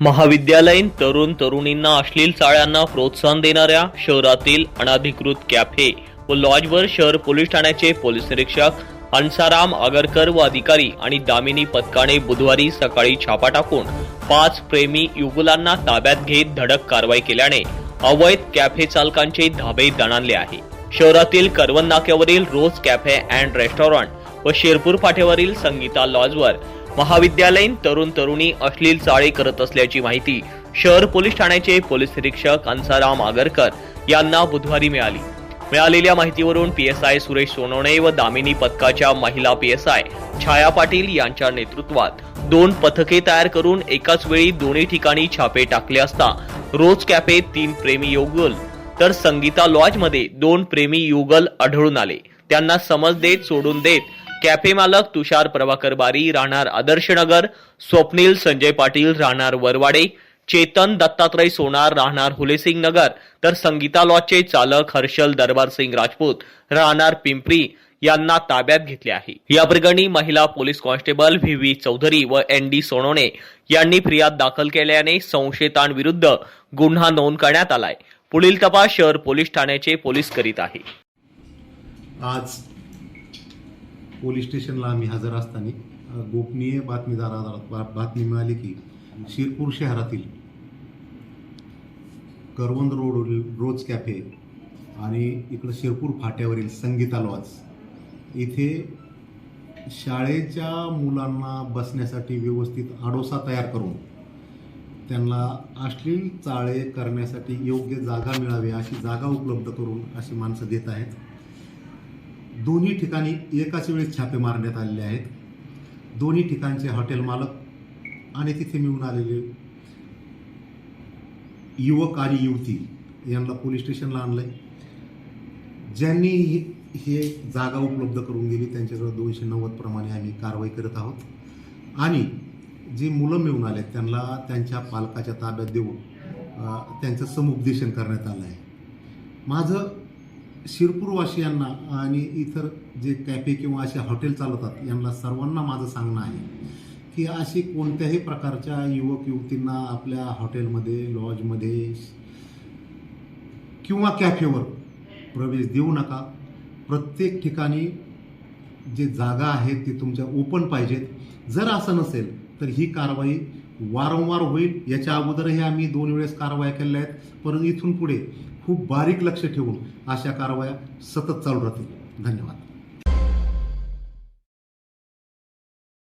महाविद्यालयीन तरुण तरुणींना अश्लील चाळ्यांना प्रोत्साहन देणाऱ्या शहरातील अनाधिकृत कॅफे व लॉजवर शहर पोलीस ठाण्याचे पोलीस निरीक्षक हंसाराम आगरकर व अधिकारी आणि दामिनी पथकाने बुधवारी सकाळी छापा टाकून पाच प्रेमी युगुलांना ताब्यात घेत धडक कारवाई केल्याने अवैध कॅफे चालकांचे धाबे दणाणले आहे. शहरातील करवन नाक्यावरील रोज कॅफे अँड रेस्टॉरंट व शेरपूर फाट्यावरील संगीता लॉजवर महाविद्यालयीन तरुण तरुणी अश्लील चाळे करत असल्याची माहिती शहर पोलीस ठाण्याचे पोलीस निरीक्षक अंसाराम आगरकर यांना बुधवारी मिळाली. मिळालेल्या माहितीवरून पीएसआय सुरेश सोनवणे व दामिनी पथकाच्या महिला पीएसआय छाया पाटील यांच्या नेतृत्वात दोन पथके तयार करून एकाच वेळी दोन्ही ठिकाणी छापे टाकले असता रोज कॅफे तीन प्रेमी युगल तर संगीता लॉजमध्ये दोन प्रेमी युगल आढळून आले. त्यांना समज देत सोडून देत कॅफे मालक तुषार प्रभाकर बारी राहणार आदर्शनगर स्वप्नील संजय पाटील राहणार वरवाडे. चेतन दत्तात्रय सोनार राहणार हुलेसिंग नगर. तर संगीता लॉजचे चालक हर्षल दरबार सिंग राजपूत राहणार पिंपरी यांना ताब्यात घेतले आहे. या प्रकरणी महिला police constable V. V. Chaudhari व एन. डी. सोनवणे यांनी फिर्याद दाखल केल्याने संशयितांविरुद्ध गुन्हा नोंद करण्यात आलाय. पुढील तपास शहर पोलीस ठाण्याचे पोलीस करीत आहे. आज पोलीस स्टेशनला आम्ही हजर असताना गोपनीय बातमीदारा बा- बातमी मिळाली की शिरपूर शहरातील करवंद रोड रोज कॅफे आणि इकडं शिरपूर फाट्यावरील संगीता लॉज इथे शाळेच्या मुलांना बसण्यासाठी व्यवस्थित आडोसा तयार करून त्यांना अश्लील चाळे करण्यासाठी योग्य जागा मिळावी अशी जागा उपलब्ध करून अशी माणसं देत आहेत. दोन्ही ठिकाणी एकाच वेळेस छापे मारण्यात आलेले आहेत. दोन्ही ठिकाणचे हॉटेल मालक आणि तिथे मिळून आलेले युवक आणि युवती यांना पोलीस स्टेशनला आणलंय. ज्यांनी हे हे जागा उपलब्ध करून दिली त्यांच्याजवळ दोनशे नव्वद प्रमाणे आम्ही कारवाई करत आहोत. आणि जी मुलं मिळून आले त्यांना त्यांच्या पालकाच्या ताब्यात देऊन त्यांचं समुपदेशन करण्यात आलं आहे माझं शिरपूरवासियांना आणि इतर जे कॅफे किंवा असे हॉटेल चालवतात यांना सर्वांना माझं सांगणं आहे की अशी कोणत्याही प्रकारच्या युवक युवतींना आपल्या हॉटेलमध्ये लॉजमध्ये किंवा कॅफेवर प्रवेश देऊ नका. प्रत्येक ठिकाणी जे जागा आहेत ती तुमच्या ओपन पाहिजेत. जर असं नसेल तर ही कारवाई वारंवार होईल याच्या अगोदरही आम्ही दोन वेळेस कारवाया केल्या आहेत. परंतु इथून पुढे खूप बारीक लक्ष ठेवून अशा कारवाया सतत चालू राहतील. धन्यवाद.